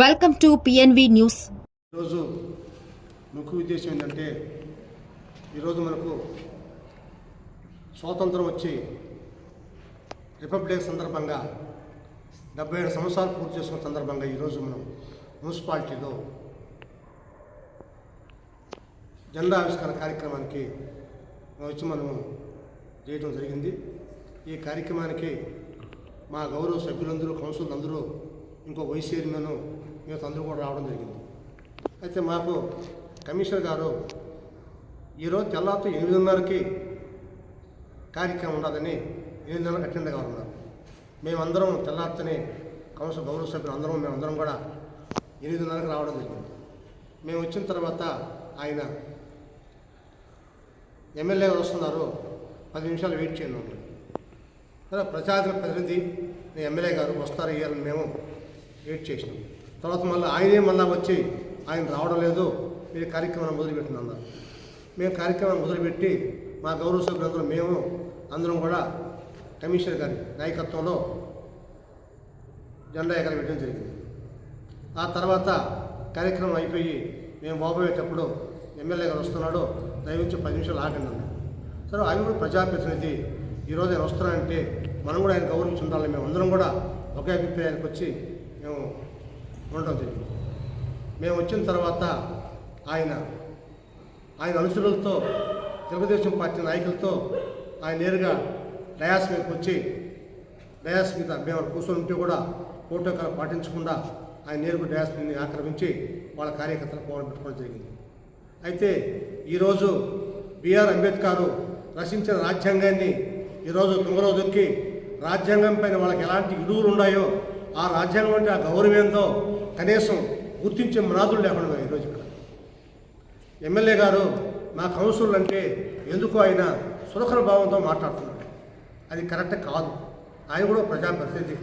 Welcome to PNV news ఈరోజు ముఖ్య ఉద్దేశం ఏంటంటే ఈరోజు మనకు స్వాతంత్రం వచ్చి రిపబ్లిక్ సందర్భంగా డెబ్బై ఏడు సంవత్సరాలు పూర్తి చేసుకున్న సందర్భంగా ఈరోజు మనం మున్సిపాలిటీలో జెండా ఆవిష్కరణ కార్యక్రమానికి వచ్చి మనము చేయడం జరిగింది. ఈ కార్యక్రమానికి మా గౌరవ సభ్యులందరూ కౌన్సిల్ అందరూ ఇంకో వైస్ చైర్మన్ మిగతా అందరూ కూడా రావడం జరిగింది. అయితే మాకు కమిషనర్ గారు ఈరోజు తెల్లారితో ఎనిమిదిన్నరకి కార్యక్రమం ఉండదని ఎనిమిదిన్నరకు అటెండ్గా ఉన్నారు. మేమందరం తెల్లారితోనే కౌన్సిల్ గౌరవ సభ్యులు అందరం మేమందరం కూడా ఎనిమిదిన్నరకు రావడం జరిగింది. మేము వచ్చిన తర్వాత ఆయన ఎమ్మెల్యే గారు వస్తున్నారు. పది నిమిషాలు వెయిట్ చేయండి. అన్నారు. ప్రతినిధి ఎమ్మెల్యే గారు వస్తారు ఇయ్యాలని మేము వెయిట్ చేసినాం. తర్వాత మళ్ళీ ఆయనే మళ్ళీ వచ్చి ఆయన రావడం లేదు మీరు కార్యక్రమాన్ని మొదలుపెట్టిన అన్నారు. మేము కార్యక్రమం మొదలుపెట్టి మా గౌరవ సభ్యులందరూ మేము అందరం కూడా కమిషనర్ గారి నాయకత్వంలో జెండా ఎగరవేయడం జరిగింది. ఆ తర్వాత కార్యక్రమం అయిపోయి మేము బాబోయేటప్పుడు ఎమ్మెల్యే గారు వస్తున్నాడు దయవించి పది నిమిషాలు ఆగండి అన్నాడు సరే ఆయన కూడా ప్రజాప్రతినిధి. ఈరోజు ఆయన వస్తున్నాడంటే మనం కూడా ఆయన గౌరవించి ఉండాలి మేము అందరం కూడా ఒకే అభిప్రాయానికి వచ్చి మేము ఉండటం జరిగింది. మేము వచ్చిన తర్వాత ఆయన ఆయన అనుచరులతో తెలుగుదేశం పార్టీ నాయకులతో ఆయన నేరుగా డయాస్ మీదకి వచ్చి డయాస్ మీద మేము కూర్చొని ఉంటే కూడా ప్రోటోకాల్ పాటించకుండా ఆయన నేరుగా డయాస్ మీద ఆక్రమించి వాళ్ళ కార్యకర్తలు పోవడం పెట్టుకోవడం జరిగింది. అయితే ఈరోజు బిఆర్ అంబేద్కర్ రచించిన రాజ్యాంగాన్ని ఈరోజు తుంగలో దొక్కి రాజ్యాంగం పైన వాళ్ళకి ఎలాంటి ఇడుగులు ఉన్నాయో ఆ రాజ్యాంగం అంటే ఆ గౌరవం ఏందో కనీసం గుర్తించే మనాదులు లేకుండా ఈరోజు ఇక్కడ. ఎమ్మెల్యే గారు మా కౌన్సిల్ అంటే ఎందుకు ఆయన సురక్షణ భావంతో మాట్లాడుతున్నాడు అది కరెక్ట్ కాదు. ఆయన కూడా ప్రజాప్రతినిధి.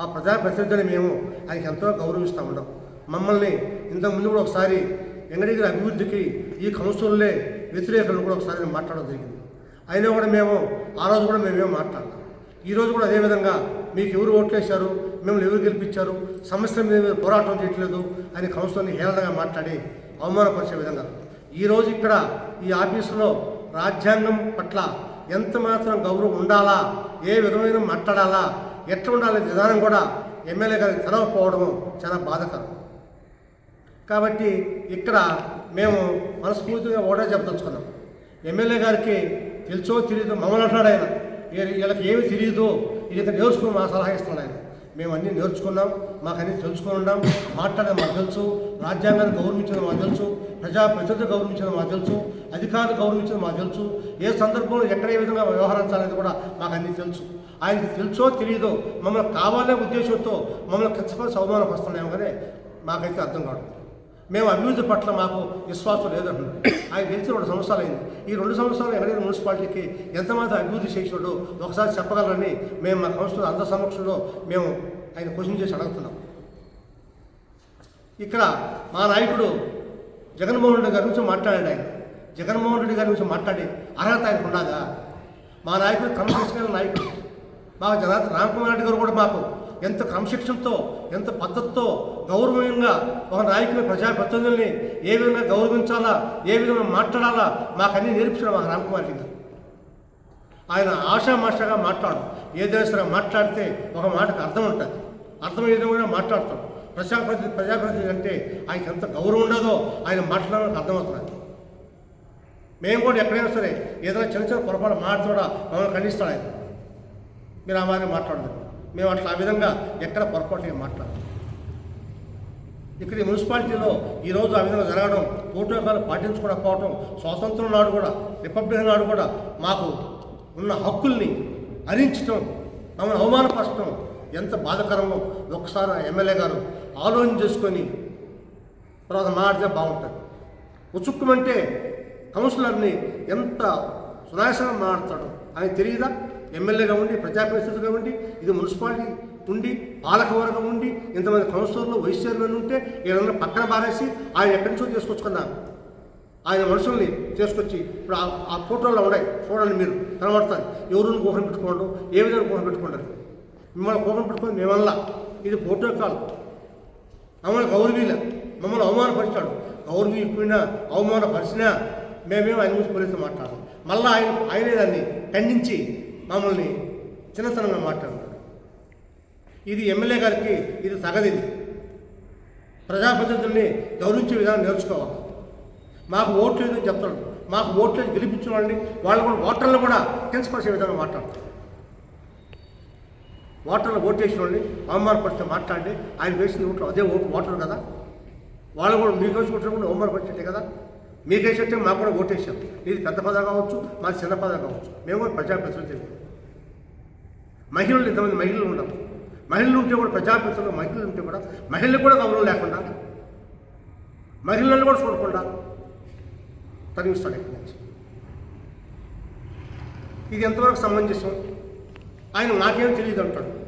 ఆ ప్రజాప్రతినిధిని మేము ఆయనకి ఎంతో గౌరవిస్తూ ఉన్నాం. మమ్మల్ని ఇంతకుముందు కూడా ఒకసారి వెంకటగిరి అభివృద్ధికి ఈ కౌన్సిల్లే వ్యతిరేకులను కూడా ఒకసారి మాట్లాడడం జరిగింది. అయినా కూడా మేము ఆ రోజు కూడా మేమేం మాట్లాడతాం ఈ రోజు కూడా అదేవిధంగా మీకు ఎవరు ఓట్లేశారు? మిమ్మల్ని ఎవరు గెలిపించారు? సమస్యల మీద మీరు పోరాటం చేయట్లేదు అని కౌన్సిలర్ని హేళనగా మాట్లాడి అవమానపరిచే విధంగా. ఈరోజు ఇక్కడ ఈ ఆఫీసులో రాజ్యాంగం పట్ల ఎంత మాత్రం గౌరవం ఉండాలా ఏ విధమైన మాట్లాడాలా ఎట్లా ఉండాలనే విధానం కూడా ఎమ్మెల్యే గారికి తెలవకపోవడం చాలా బాధకరం. కాబట్టి ఇక్కడ మేము మనస్ఫూర్తిగా ఓటే చెప్పదలుచుకున్నాం. ఎమ్మెల్యే గారికి తెలుసో తెలియదు మమ్మల్ని అంటాడు ఆయన. వీళ్ళకి ఏమి తెలియదు ఇది ఇక్కడ నేర్చుకుని మా సలహా ఇస్తున్నాడు ఆయన. మేము అన్నీ నేర్చుకున్నాం మాకు అన్నీ తెలుసుకుని ఉన్నాం మాట్లాడేది మాకు తెలుసు రాజ్యాంగాన్ని గౌరవించడం మాకు తెలుసు ప్రజాప్రతినిధి గౌరవించడం మాకు తెలుసు అధికారులు గౌరవించడం మాకు తెలుసు ఏ సందర్భంలో ఎక్కడ ఏ విధంగా వ్యవహరించాలనేది కూడా మాకు అన్నీ తెలుసు. ఆయనకి తెలుసో తెలియదో మమ్మల్ని కావాలనే ఉద్దేశంతో మమ్మల్ని ఖచ్చితంగా వస్తున్నాయో కానీ మాకైతే అర్థం కావడం మేము అభివృద్ధి పట్ల మాకు విశ్వాసం లేదంటున్నాం ఆయన గెలిచి రెండు సంవత్సరాలు అయింది. ఈ రెండు సంవత్సరాలు ఎక్కడైనా మున్సిపాలిటీకి ఎంతమంది అభివృద్ధి చేసినాడో ఒకసారి చెప్పగలరని మేము మా కౌన్సిలర్ అందరి సమక్షంలో మేము ఆయన క్వశ్చన్ చేసి అడుగుతున్నాం. ఇక్కడ మా నాయకుడు జగన్మోహన్ రెడ్డి గారి గురించి మాట్లాడాడు ఆయన. జగన్మోహన్ రెడ్డి గారి గురించి మాట్లాడి అర్హత ఆయనకు ఉండగా మా నాయకుడు క్రమశిక్షణ నాయకుడు. మా జనా రామకుమార్ రెడ్డి గారు కూడా మాకు ఎంత క్రమశిక్షణతో ఎంత పద్ధతితో గౌరవంగా ఒక నాయకుని ప్రజాప్రతినిధుల్ని ఏ విధంగా గౌరవించాలా ఏ విధంగా మాట్లాడాలా మాకు అన్నీ మా రామకుమార్ గారు ఆయన ఆషామాషగా మాట్లాడు. ఏదైనా సరే మాట్లాడితే ఒక మాటకు అర్థం ఉంటుంది. అర్థమయ్యే కూడా మాట్లాడతాడు. ప్రజాప్రతి ప్రజాప్రతినిధి అంటే ఆయనకి ఎంత గౌరవం ఉండదో ఆయన మాట్లాడడానికి అర్థమవుతుంది. మేము కూడా ఎక్కడైనా సరే ఏదైనా చిన్న చిన్న పొరపాటు మాట్లాడ కూడా మమ్మల్ని ఖండిస్తాడు ఆయన. మీరు ఆ మాదిరి మాట్లాడదు మేము అట్లా ఆ విధంగా ఎక్కడ పొరపాటు మాట్లాడదు ఇక్కడ ఈ మున్సిపాలిటీలో ఈరోజు ఆ విధంగా జరగడం ప్రోటోకాల్ పాటించుకోకపోవడం స్వాతంత్రం నాడు కూడా రిపబ్లిక్ నాడు కూడా మాకు ఉన్న హక్కుల్ని హరించడం మమ్మల్ని అవమానపరచడం ఎంత బాధకరమో ఒకసారి ఎమ్మెల్యే గారు ఆలోచన చేసుకొని తర్వాత మాట్లాడితే బాగుంటుంది. ఉచుక్కుమంటే కౌన్సిలర్ని ఎంత సునాయాసంగా మాట్లాడతాడు ఆయన తెలియదా ఎమ్మెల్యేగా ఉండి ప్రజాప్రతినిధిగా ఉండి ఇది మున్సిపాలిటీ ఉండి పాలకవర్గం ఉండి ఇంతమంది కౌన్సిలర్లు వైస్ చైర్మన్ ఉంటే వీళ్ళందరూ పక్కన బారేసి ఆయన ఎక్కడి నుంచో తీసుకొచ్చుకున్నారు ఆయన మనుషుల్ని తీసుకొచ్చి ఇప్పుడు ఆ- ఆ ఫోటోలో ఉన్నాయి. చూడండి మీరు కనబడతారు. ఎవరిని కోహం పెట్టుకోండు? ఏ విధంగా కోహం పెట్టుకుంటారు మిమ్మల్ని కోహం పెట్టుకుని మేమల్లా. ఇది ప్రోటోకాల్ మమ్మల్ని గౌరవీల మమ్మల్ని అవమానపరిచాడు. గౌరవీయకపోయినా అవమానపరిచినా మేమేమో ఆయన గురించి పోలీసులు మాట్లాడాలి మళ్ళీ ఆయన ఆయనే దాన్ని ఖండించి మమ్మల్ని చిన్నతనంగా మాట్లాడుతున్నాడు. ఇది ఎమ్మెల్యే గారికి ఇది తగదిది ప్రజాప్రతినిధుల్ని గౌరవించే విధానం నేర్చుకోవాలి. మాకు ఓట్లు లేదని చెప్తాడు. మాకు ఓట్లు లేదు గెలిపించిన వాళ్ళని వాళ్ళు కూడా ఓటర్లు కూడా కించపరిచే విధంగా మాట్లాడతారు. ఓటర్లు ఓటు వేసిన వాళ్ళని అవమానపరిస్తే మాట్లాడి ఆయన వేసిన ఓట్లు అదే ఓటు ఓటర్ కదా. వాళ్ళు కూడా మీకు వేసి ఓట్లు కూడా అవమానపరిచేట్టే కదా. మీకు మాకు కూడా ఓటేసాం. ఇది పెద్ద పద కావచ్చు మాది చిన్న పద కావచ్చు. మేము కూడా ప్రజాప్రతినిధులు. మహిళలు ఇంతమంది మహిళలు ఉండవు మహిళలు ఉంటే కూడా ప్రజాపతిలో మహిళలు ఉంటే కూడా మహిళలు కూడా గౌరవం లేకుండా మహిళలను కూడా చూడకుండా తరిగిస్తాడు ఇక్కడి నుంచి. ఇది ఎంతవరకు సమంజసం? ఆయన నాకేం తెలియదు అంటాడు.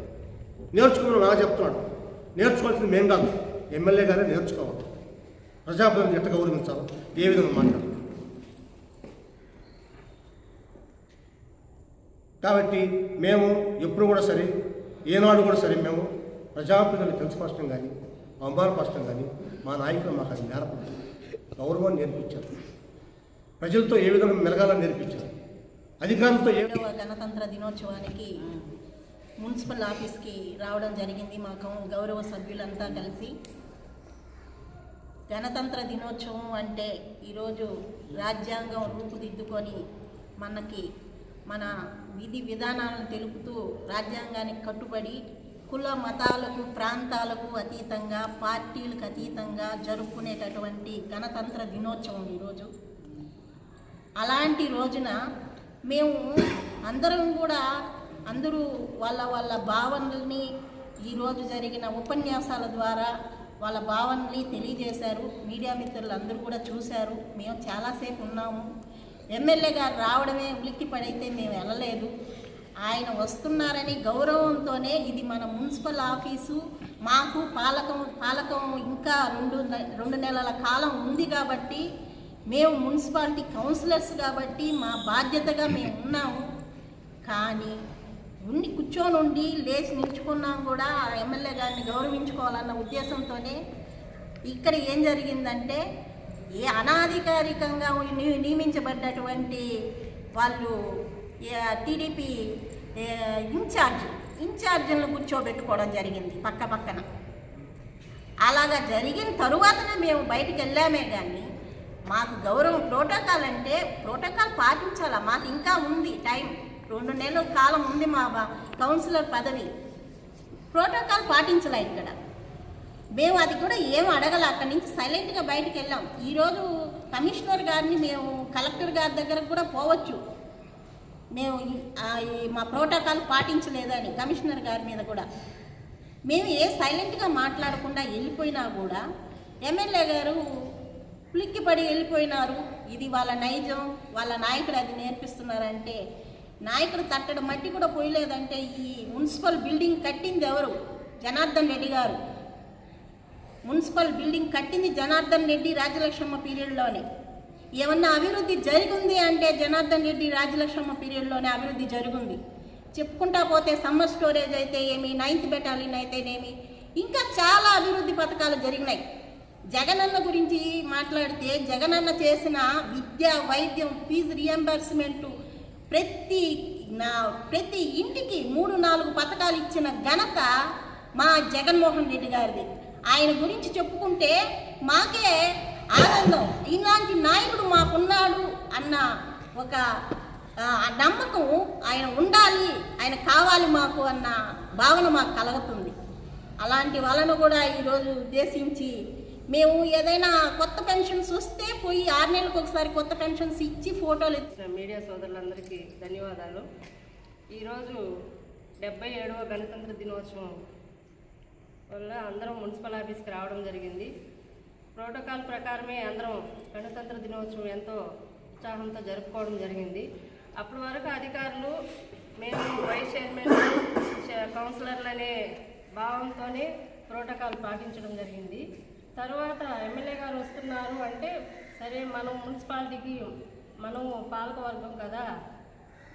నేర్చుకుని నాకు చెప్తున్నాడు. నేర్చుకోవాల్సింది మేం కాదు. ఎమ్మెల్యే గారే నేర్చుకోవాలి. ప్రజాప్రతిని ఎట్ట గౌరవించాలి ఏ విధంగా మాట్లాడాలి? కాబట్టి మేము ఎప్పుడు కూడా సరే ఏనాడు కూడా సరే మేము ప్రజాప్రతిని తెలుసుకోవడం కానీ అవమానపరచడం కానీ మా నాయకులు మాకు అది నేర్పలేదు. గౌరవం నేర్పించారు. ప్రజలతో ఏ విధంగా మెలగాలని నేర్పించారు? అధికారులతో ఏ గణతంత్ర దినోత్సవానికి మున్సిపల్ ఆఫీస్కి రావడం జరిగింది మా గౌరవ సభ్యులంతా కలిసి గణతంత్ర దినోత్సవం అంటే ఈరోజు రాజ్యాంగం రూపుదిద్దుకొని మనకి మన విధి విధానాలను తెలుపుతూ రాజ్యాంగానికి కట్టుబడి కుల మతాలకు ప్రాంతాలకు అతీతంగా పార్టీలకు అతీతంగా జరుపుకునేటటువంటి గణతంత్ర దినోత్సవం ఈరోజు. అలాంటి రోజున మేము అందరం కూడా అందరూ వాళ్ళ వాళ్ళ భావనల్ని ఈరోజు జరిగిన ఉపన్యాసాల ద్వారా వాళ్ళ భావనల్ని తెలియజేశారు. మీడియా మిత్రులు అందరూ కూడా చూశారు. మేము చాలాసేపు ఉన్నాము. ఎమ్మెల్యే గారు రావడమే ఉలిక్కి పడైతే మేము వెళ్ళలేదు. ఆయన వస్తున్నారని గౌరవంతోనే ఇది మన మున్సిపల్ ఆఫీసు. మాకు పాలకం పాలకం ఇంకా రెండు రెండు నెలల కాలం ఉంది కాబట్టి మేము మున్సిపాలిటీ కౌన్సిలర్స్ కాబట్టి మా బాధ్యతగా మేము ఉన్నాము. కానీ ఉండి కూర్చొని ఉండి లేచి నిల్చుకున్నాం కూడా ఆ ఎమ్మెల్యే గారిని గౌరవించుకోవాలన్న ఉద్దేశంతోనే. ఇక్కడ ఏం జరిగిందంటే ఏ అనాధికారికంగా ని- నియమించబడ్డటువంటి వాళ్ళు టీడీపీ ఇన్ఛార్జ్ ఇన్ఛార్జీలను కూర్చోబెట్టుకోవడం జరిగింది పక్క పక్కన. అలాగా జరిగిన తరువాతనే మేము బయటకు వెళ్ళామే కానీ మాకు గౌరవం ప్రోటోకాల్ అంటే ప్రోటోకాల్ పాటించాలా? మాకు ఇంకా ఉంది టైం. రెండు నెలల కాలం ఉంది మా కౌన్సిలర్ పదవి. ప్రోటోకాల్ పాటించలే ఇక్కడ? మేము అది కూడా ఏం అడగల. అక్కడి నుంచి సైలెంట్గా బయటకు వెళ్ళాం. ఈరోజు కమిషనర్ గారిని మేము కలెక్టర్ గారి దగ్గరకు కూడా పోవచ్చు. మేము మా ప్రోటోకాల్ పాటించలేదని కమిషనర్ గారి మీద కూడా. మేము ఏ సైలెంట్గా మాట్లాడకుండా వెళ్ళిపోయినా కూడా ఎమ్మెల్యే గారు పులిక్కిపడి వెళ్ళిపోయినారు. ఇది వాళ్ళ నైజం వాళ్ళ నాయకుడు అది నేర్పిస్తున్నారంటే నాయకుడు తట్టడం మట్టి కూడా పోయలేదంటే ఈ మున్సిపల్ బిల్డింగ్ కట్టింది ఎవరు? జనార్దన్ రెడ్డి గారు. మున్సిపల్ బిల్డింగ్ కట్టింది జనార్దన్ రెడ్డి రాజలక్ష్మ పీరియడ్లోనే. ఏమన్నా అభివృద్ధి జరిగింది అంటే జనార్దన్ రెడ్డి రాజలక్ష్మ పీరియడ్లోనే అభివృద్ధి జరిగింది. చెప్పుకుంటా పోతే సమ్మర్ స్టోరేజ్ అయితే ఏమి నైన్త్ బెటాలియన్ అయితేనేమి ఇంకా చాలా అభివృద్ధి పథకాలు జరిగినాయి. జగనన్న గురించి మాట్లాడితే జగనన్న చేసిన విద్య వైద్యం ఫీజు రియంబర్స్మెంట్ ప్రతి నా ప్రతి ఇంటికి మూడు నాలుగు పథకాలు ఇచ్చిన ఘనత మా జగన్మోహన్ రెడ్డి గారిది. ఆయన గురించి చెప్పుకుంటే మాకే ఆనందం. ఇలాంటి నాయకుడు మాకున్నాడు అన్న ఒక నమ్మకం ఆయన ఉండాలి ఆయన కావాలి మాకు అన్న భావన మాకు కలుగుతుంది. అలాంటి వాళ్ళను కూడా ఈరోజు ఉద్దేశించి మేము ఏదైనా కొత్త పెన్షన్స్ వస్తే పోయి ఆరు నెలలకు ఒకసారి కొత్త పెన్షన్స్ ఇచ్చి ఫోటోలు ఇచ్చిన మీడియా సోదరులందరికీ ధన్యవాదాలు. ఈరోజు డెబ్బై ఏడవ గణతంత్ర దినోత్సవం వల్ల అందరం మున్సిపల్ ఆఫీస్కి రావడం జరిగింది. ప్రోటోకాల్ ప్రకారమే అందరం గణతంత్ర దినోత్సవం ఎంతో ఉత్సాహంతో జరుపుకోవడం జరిగింది. అప్పటి వరకు అధికారులు మేము వైస్ చైర్మన్ కౌన్సిలర్లనే కౌన్సిలర్లు అనే భావంతోనే ప్రోటోకాల్ పాటించడం జరిగింది. తర్వాత ఎమ్మెల్యే గారు వస్తున్నారు అంటే సరే మనం మున్సిపాలిటీకి మనం పాలకవర్గం కదా.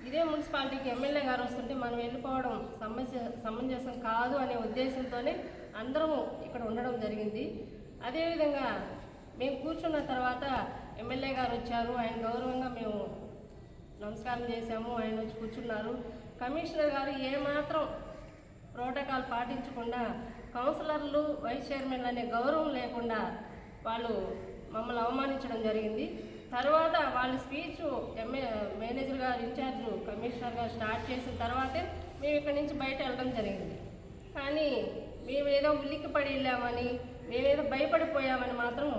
ఇదే మున్సిపాలిటీకి ఎమ్మెల్యే గారు వస్తుంటే మనం వెళ్ళిపోవడం సమంజ సమంజసం కాదు అనే ఉద్దేశంతోనే అందరము ఇక్కడ ఉండడం జరిగింది. అదేవిధంగా మేము కూర్చున్న తర్వాత ఎమ్మెల్యే గారు వచ్చారు. ఆయన గౌరవంగా మేము నమస్కారం చేశాము. ఆయన వచ్చి కూర్చున్నారు. కమిషనర్ గారు ఏమాత్రం ప్రోటోకాల్ పాటించకుండా కౌన్సిలర్లు వైస్ చైర్మన్లు అనే గౌరవం లేకుండా వాళ్ళు మమ్మల్ని అవమానించడం జరిగింది. తర్వాత వాళ్ళ స్పీచ్ ఎంఏ మేనేజర్ గారు ఇన్ఛార్జ్ కమిషనర్ గారు స్టార్ట్ చేసిన తర్వాతే మేము ఇక్కడి నుంచి బయట వెళ్ళడం జరిగింది. కానీ మేమేదో ఉలిక్కిపడి వెళ్ళామని మేమేదో భయపడిపోయామని మాత్రం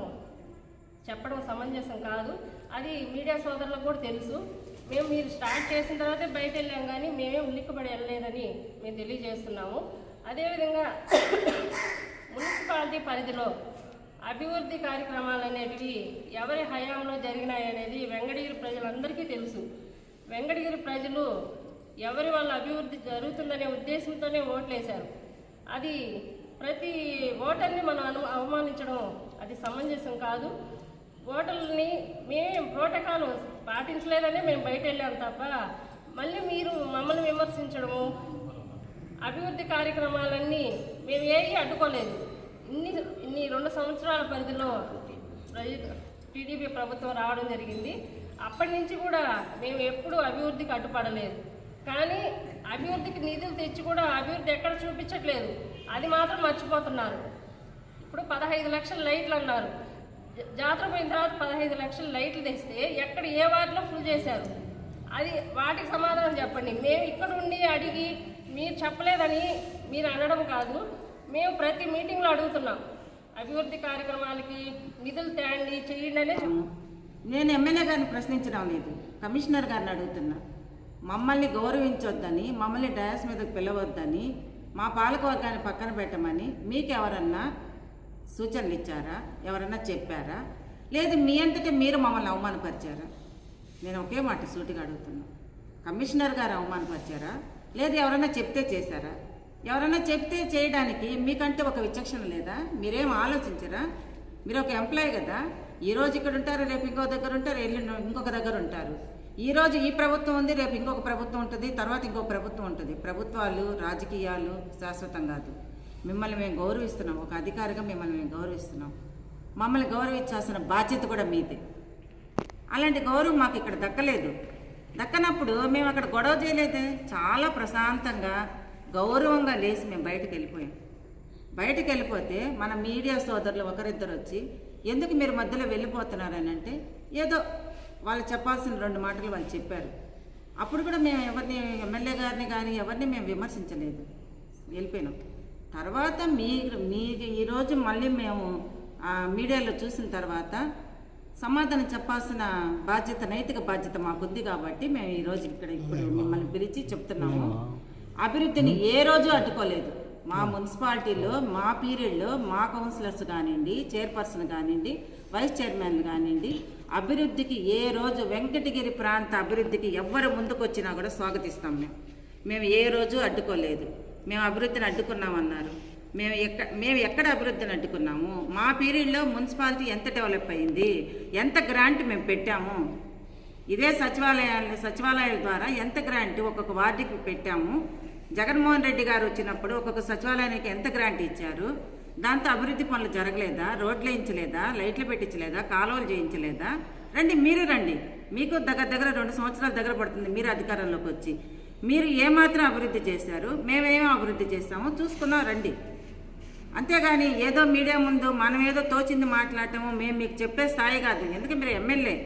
చెప్పడం సమంజసం కాదు. అది మీడియా సోదరులకు కూడా తెలుసు. మేము మీరు స్టార్ట్ చేసిన తర్వాతే బయట వెళ్ళాం కానీ మేమే ఉల్లిక్కబడి వెళ్ళలేదని మేము తెలియజేస్తున్నాము. అదేవిధంగా మున్సిపాలిటీ పరిధిలో అభివృద్ధి కార్యక్రమాలు అనేటివి ఎవరి హయాంలో జరిగినాయనేది వెంకటగిరి ప్రజలందరికీ తెలుసు. వెంకటగిరి ప్రజలు ఎవరి వల్ల అభివృద్ధి జరుగుతుందనే ఉద్దేశంతోనే ఓట్లేశారు. అది ప్రతి ఓటర్ని మనం అను అవమానించడం అది సమంజసం కాదు. ఓటర్ని మేము ప్రోటోకాల్ పాటించలేదనే మేము బయట వెళ్ళాం తప్ప మళ్ళీ మీరు మమ్మల్ని విమర్శించడము అభివృద్ధి కార్యక్రమాలన్నీ మేము ఏవి అడ్డుకోలేదు. ఇన్ని ఇన్ని రెండు సంవత్సరాల పరిధిలో టీడీపీ ప్రభుత్వం రావడం జరిగింది. అప్పటి నుంచి కూడా మేము ఎప్పుడూ అభివృద్ధికి అడ్డుపడలేదు. కానీ అభివృద్ధికి నిధులు తెచ్చి కూడా అభివృద్ధి ఎక్కడ చూపించట్లేదు. అది మాత్రం మర్చిపోతున్నారు. ఇప్పుడు పదహైదు లక్షల లైట్లు అన్నారు. జాతర పోయిన తర్వాత పదహైదు లక్షల లైట్లు తెస్తే ఎక్కడ ఏ వార్డులో ఫుల్ చేశారు? అది వాటికి సమాధానం చెప్పండి. మేము ఇక్కడ ఉండి అడిగి మీరు చెప్పలేదని మీరు అనడం కాదు. మేము ప్రతి మీటింగ్లో అడుగుతున్నాం. అభివృద్ధి కార్యక్రమాలకి నిధులు తేండి చేయండి అనే నేను ఎమ్మెల్యే గారిని ప్రశ్నించడం లేదు. కమిషనర్ గారిని అడుగుతున్నా. మమ్మల్ని గౌరవించొద్దని మమ్మల్ని డయాస్ మీదకి పిలవద్దని మా పాలకవర్గాన్ని పక్కన పెట్టమని మీకు ఎవరన్నా సూచనలు ఇచ్చారా? ఎవరన్నా చెప్పారా? లేదు మీ అంతటే మీరు మమ్మల్ని అవమానపరిచారా? నేను ఒకే మాట సూటిగా అడుగుతున్నా. కమిషనర్ గారు అవమానపరిచారా? లేదు ఎవరైనా చెప్తే చేశారా? ఎవరైనా చెప్తే చేయడానికి మీకంటే ఒక విచక్షణ లేదా? మీరేం ఆలోచించరా? మీరు ఒక ఎంప్లాయ్ కదా. ఈరోజు ఇక్కడ ఉంటారు రేపు ఇంకో దగ్గర ఉంటారు ఎల్లుండి ఇంకొక దగ్గర ఉంటారు. ఈ రోజు ఈ ప్రభుత్వం ఉంది రేపు ఇంకొక ప్రభుత్వం ఉంటుంది తర్వాత ఇంకొక ప్రభుత్వం ఉంటుంది. ప్రభుత్వాలు రాజకీయాలు శాశ్వతం కాదు. మిమ్మల్ని మేము గౌరవిస్తున్నాం. ఒక అధికారిగా మిమ్మల్ని మేము గౌరవిస్తున్నాం. మమ్మల్ని గౌరవించాల్సిన బాధ్యత కూడా మీదే. అలాంటి గౌరవం మాకు ఇక్కడ దక్కలేదు. దక్కనప్పుడు మేము అక్కడ గొడవ చేయలేదే. చాలా ప్రశాంతంగా గౌరవంగా లేచి మేము బయటకు వెళ్ళిపోయాం. బయటకు వెళ్ళిపోతే మన మీడియా సోదరులు ఒకరిద్దరు వచ్చి ఎందుకు మీరు మధ్యలో వెళ్ళిపోతున్నారని అంటే ఏదో వాళ్ళు చెప్పాల్సిన రెండు మాటలు వాళ్ళు చెప్పారు. అప్పుడు కూడా మేము ఎవరిని ఎమ్మెల్యే గారిని కానీ ఎవరిని మేము విమర్శించలేదు. వెళ్ళిపోయినాం. తర్వాత మీరు మీకు ఈరోజు మళ్ళీ మేము మీడియాలో చూసిన తర్వాత సమాధానం చెప్పాల్సిన బాధ్యత నైతిక బాధ్యత మాకుంది కాబట్టి మేము ఈరోజు ఇక్కడ ఇప్పుడు మిమ్మల్ని పిలిచి చెప్తున్నాము. అభివృద్ధిని ఏ రోజు అడ్డుకోలేదు. మా మున్సిపాలిటీలో మా పీరియడ్లో మా కౌన్సిలర్స్ కానివ్వండి చైర్పర్సన్ కానివ్వండి వైస్ చైర్మన్ కానివ్వండి అభివృద్ధికి ఏ రోజు వెంకటగిరి ప్రాంత అభివృద్ధికి ఎవ్వరు ముందుకు వచ్చినా కూడా స్వాగతిస్తాం మేము. మేము ఏ రోజు అడ్డుకోలేదు. మేము అభివృద్ధిని అడ్డుకున్నామన్నారు. మేము ఎక్క మేము ఎక్కడ అభివృద్ధిని అడ్డుకున్నాము? మా పీరియడ్లో మున్సిపాలిటీ ఎంత డెవలప్ అయింది? ఎంత గ్రాంట్ మేము పెట్టాము? ఇదే సచివాలయాలు సచివాలయాల ద్వారా ఎంత గ్రాంట్ ఒక్కొక్క వార్డుకి పెట్టాము? జగన్మోహన్ రెడ్డి గారు వచ్చినప్పుడు ఒక్కొక్క సచివాలయానికి ఎంత గ్రాంట్ ఇచ్చారు? దాంతో అభివృద్ధి పనులు జరగలేదా? రోడ్లు వేయించలేదా? లైట్లు పెట్టించలేదా? కాలువలు చేయించలేదా? రండి మీరు రండి. మీకు దగ్గర దగ్గర రెండు సంవత్సరాల దగ్గర పడుతుంది మీరు అధికారంలోకి వచ్చి. మీరు ఏమాత్రం అభివృద్ధి చేశారు? మేమేమో అభివృద్ధి చేస్తామో చూసుకున్నాం రండి. అంతేగాని ఏదో మీడియా ముందు మనం ఏదో తోచింది మాట్లాడటము మేము మీకు చెప్పే స్థాయి కాదు. ఎందుకంటే మీరు ఎమ్మెల్యే.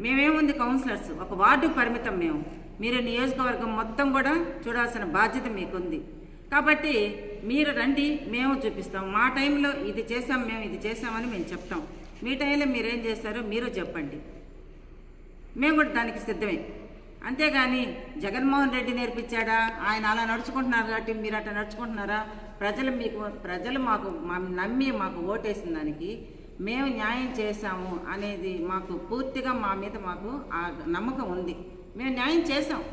మేమేముంది కౌన్సిలర్స్? ఒక వార్డుకు పరిమితం మేము. మీరు నియోజకవర్గం మొత్తం కూడా చూడాల్సిన బాధ్యత మీకుంది. కాబట్టి మీరు రండి మేము చూపిస్తాం. మా టైంలో ఇది చేసాం మేము ఇది చేసామని మేము చెప్తాం. మీ టైంలో మీరేం చేస్తారో మీరు చెప్పండి. మేము కూడా దానికి సిద్ధమే. అంతేగాని జగన్మోహన్ రెడ్డి నేర్పించాడా? ఆయన అలా నడుచుకుంటున్నారు? కాబట్టి మీరు అట్లా నడుచుకుంటున్నారా? ప్రజలు మీకు ప్రజలు మాకు మా- నమ్మి మాకు ఓటేసిన దానికి మేము న్యాయం చేశాము అనేది మాకు పూర్తిగా మా మీద మాకు ఆ నమ్మకం ఉంది. మేము న్యాయం చేసాం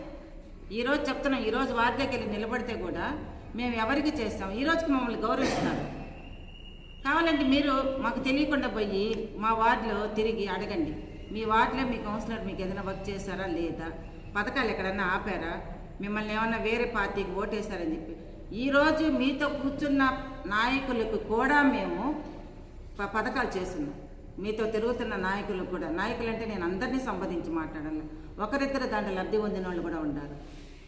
ఈరోజు చెప్తున్నాం ఈరోజు వారి దగ్గర నిలబడితే కూడా మేము ఎవరికి చేస్తాం? ఈ రోజుకి మమ్మల్ని గౌరవిస్తున్నారు. కావాలంటే మీరు మాకు తెలియకుండా పోయి మా వార్డులో తిరిగి అడగండి. మీ వార్డులో మీ కౌన్సిలర్ మీకు ఏదైనా వర్క్ చేశారా లేదా? పథకాలు ఎక్కడన్నా ఆపారా? మిమ్మల్ని ఏమన్నా వేరే పార్టీకి ఓటేశారని చెప్పి. ఈరోజు మీతో కూర్చున్న నాయకులకు కూడా మేము ప- పథకాలు చేస్తున్నాం. మీతో తిరుగుతున్న నాయకులకు కూడా. నాయకులు అంటే నేను అందరినీ సంబంధించి మాట్లాడాలి. ఒకరిద్దరు దాంట్లో లబ్ధి పొందిన వాళ్ళు కూడా ఉండాలి.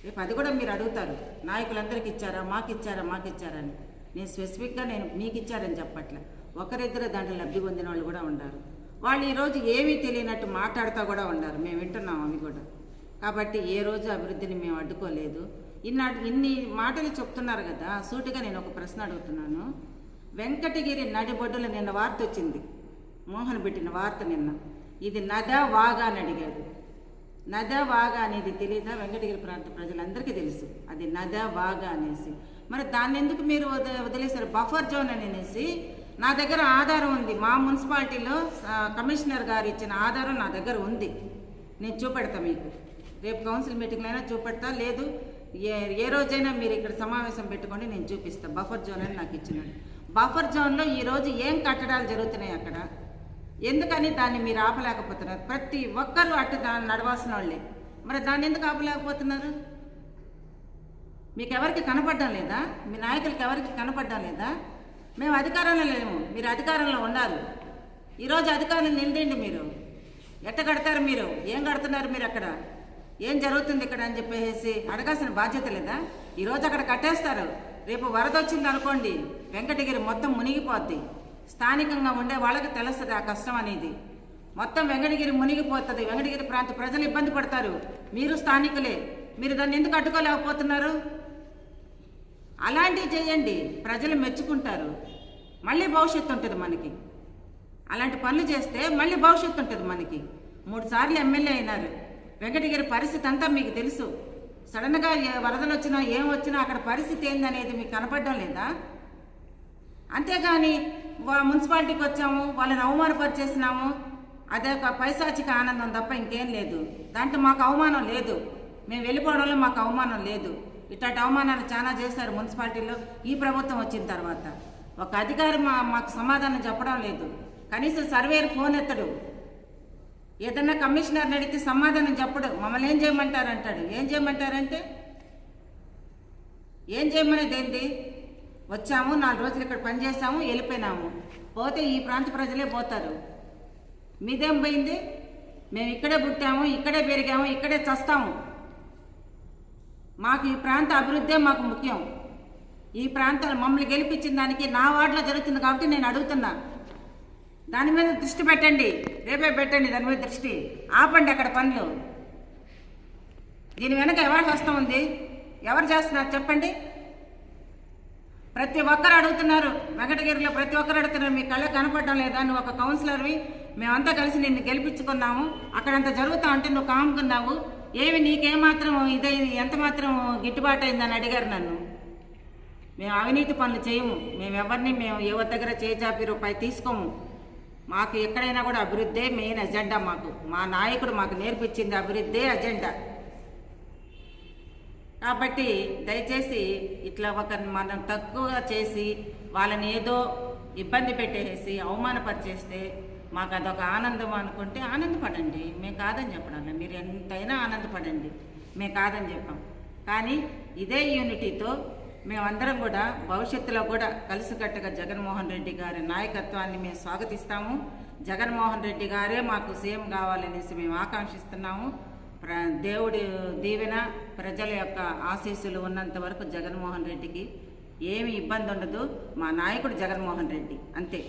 రేపు అది కూడా మీరు అడుగుతారు. నాయకులందరికీ ఇచ్చారా? మాకు ఇచ్చారా? మాకు ఇచ్చారా అని. నేను స్పెసిఫిక్గా నేను మీకు ఇచ్చారని చెప్పట్లే. ఒకరిద్దరు దాంట్లో లబ్ధి పొందిన వాళ్ళు కూడా ఉన్నారు వాళ్ళు ఈరోజు ఏమీ తెలియనట్టు మాట్లాడుతూ కూడా ఉండారు. మేము వింటున్నాం అవి కూడా. కాబట్టి ఏ రోజు అభివృద్ధిని మేము అడ్డుకోలేదు. ఇన్నాడు ఇన్ని మాటలు చెప్తున్నారు కదా సూటిగా నేను ఒక ప్రశ్న అడుగుతున్నాను. వెంకటగిరి నడిబొడ్డుల నిన్న వార్త వచ్చింది. మోహన్ పెట్టిన వార్త నిన్న. ఇది నద వాగా అని అడిగాడు. నద వాగా అనేది తెలియదా వెంకటగిరి ప్రాంత ప్రజలందరికీ తెలుసు. అది నదా వాగ అనేసి. మరి దాన్ని ఎందుకు మీరు వద- వదిలేశారు? బఫర్ జోన్ అని అనేసి. నా దగ్గర ఆధారం ఉంది. మా మున్సిపాలిటీలో కమిషనర్ గారు ఇచ్చిన ఆధారం నా దగ్గర ఉంది. నేను చూపెడతా మీకు. రేపు కౌన్సిల్ మీటింగ్లో అయినా చూపెడతా. లేదు ఏ ఏ రోజైనా మీరు ఇక్కడ సమావేశం పెట్టుకోండి నేను చూపిస్తా. బఫర్ జోన్ అని నాకు ఇచ్చినాడు బఫర్ జోన్లో ఈరోజు ఏం కట్టడాలు జరుగుతున్నాయి అక్కడ? ఎందుకని దాన్ని మీరు ఆపలేకపోతున్నారు? ప్రతి ఒక్కరూ అటు దాన్ని నడవాల్సిన వాళ్ళే. మరి దాన్ని ఎందుకు ఆపలేకపోతున్నారు? మీకు ఎవరికి కనపడడం లేదా? మీ నాయకులకి ఎవరికి కనపడడం లేదా? మేము అధికారంలో లేము. మీరు అధికారంలో ఉండాలి. ఈరోజు అధికారులు నిలదండి మీరు. ఎట్ట కడతారు మీరు? ఏం కడుతున్నారు మీరు అక్కడ? ఏం జరుగుతుంది ఇక్కడ అని చెప్పేసి అడగాల్సిన బాధ్యత లేదా? ఈరోజు అక్కడ కట్టేస్తారు. రేపు వరద వచ్చింది అనుకోండి వెంకటగిరి మొత్తం మునిగిపోద్ది. స్థానికంగా ఉండే వాళ్ళకి తెలుస్తుంది ఆ కష్టం అనేది. మొత్తం వెంకటగిరి మునిగిపోతుంది. వెంకటగిరి ప్రాంత ప్రజలు ఇబ్బంది పడతారు. మీరు స్థానికులే. మీరు దాన్ని ఎందుకు అడ్డుకోలేకపోతున్నారు? అలాంటివి చేయండి. ప్రజలు మెచ్చుకుంటారు. మళ్ళీ భవిష్యత్తు ఉంటుంది మనకి. అలాంటి పనులు చేస్తే మళ్ళీ భవిష్యత్తు ఉంటుంది మనకి. మూడు సార్లు ఎమ్మెల్యే అయినారు. వెంకటగిరి పరిస్థితి అంతా మీకు తెలుసు. సడన్గా ఏ వరదలు వచ్చినా ఏం వచ్చినా అక్కడ పరిస్థితి ఏందనేది మీకు కనపడడం లేదా? అంతేగాని మున్సిపాలిటీకి వచ్చాము వాళ్ళని అవమానపరిచేసినాము. అదే ఒక పైశాచిక ఆనందం తప్ప ఇంకేం లేదు. దాంట్లో మాకు అవమానం లేదు. మేము వెళ్ళిపోవడంలో మాకు అవమానం లేదు. ఇట్లాంటి అవమానాలు చాలా చేశారు మున్సిపాలిటీలో. ఈ ప్రభుత్వం వచ్చిన తర్వాత ఒక అధికారి మా మాకు సమాధానం చెప్పడం లేదు. కనీసం సర్వేర్ ఫోన్ ఎత్తడు. ఏదన్నా కమిషనర్ని అడిగితే సమాధానం చెప్పడు. మమ్మల్ని ఏం చేయమంటారు అంటాడు ఏం చేయమంటారంటే? ఏం చేయమనేది ఏంటి వచ్చాము నాలుగు రోజులు ఇక్కడ పనిచేసాము వెళ్ళిపోయినాము. పోతే ఈ ప్రాంత ప్రజలే పోతారు. మీదేం పోయింది? మేము ఇక్కడే పుట్టాము ఇక్కడే పెరిగాము ఇక్కడే చస్తాము. మాకు ఈ ప్రాంత అభివృద్ధే మాకు ముఖ్యం. ఈ ప్రాంతాలు మమ్మల్ని గెలిపించిన దానికి నా వార్డులో జరుగుతుంది కాబట్టి నేను అడుగుతున్నా. దాని మీద దృష్టి పెట్టండి. రేపే పెట్టండి దాని మీద దృష్టి. ఆపండి అక్కడ పనులు. దీని వెనక ఎవరి హస్తం ఉంది? ఎవరు చేస్తున్నారు? చెప్పండి. ప్రతి ఒక్కరు అడుగుతున్నారు వెంకటగిరిలో ప్రతి ఒక్కరు అడుగుతున్నారు మీ కళ్ళ కనపడడం లేదా నువ్వు ఒక కౌన్సిలర్వి మేమంతా కలిసి నిన్ను గెలిపించుకున్నాము అక్కడంతా జరుగుతా ఉంటే నువ్వు కాముకున్నావు ఏమి నీకేమాత్రం ఇదే ఎంత మాత్రం గిట్టుబాటు అయిందని అడిగారు నన్ను. మేము అవినీతి పనులు చేయము మేము ఎవరిని మేము ఎవరి దగ్గర చేజాపి రూపాయి తీసుకోము. మాకు ఎక్కడైనా కూడా అభివృద్ధే మెయిన్ అజెండా మాకు మా నాయకుడు మాకు నేర్పించింది అభివృద్ధే అజెండా. కాబట్టి దయచేసి ఇట్లా ఒక మనం తక్కువగా చేసి వాళ్ళని ఏదో ఇబ్బంది పెట్టేసి అవమానపరిచేస్తే మాకు అదొక ఆనందం అనుకుంటే ఆనందపడండి. మేము కాదని చెప్పడం మీరు ఎంతైనా ఆనందపడండి. మేము కాదని చెప్పాం. కానీ ఇదే యూనిటీతో మేమందరం కూడా భవిష్యత్తులో కూడా కలిసికట్టుగా జగన్మోహన్ రెడ్డి గారి నాయకత్వాన్ని మేము స్వాగతిస్తాము. జగన్మోహన్ రెడ్డి గారే మాకు సీఎం కావాలనేసి మేము ఆకాంక్షిస్తున్నాము. ప్ర దేవుడి దీవెన ప్రజల యొక్క ఆశీస్సులు ఉన్నంత వరకు జగన్మోహన్ రెడ్డికి ఏమి ఇబ్బంది ఉండదు మా నాయకుడు జగన్మోహన్ రెడ్డి అంతే.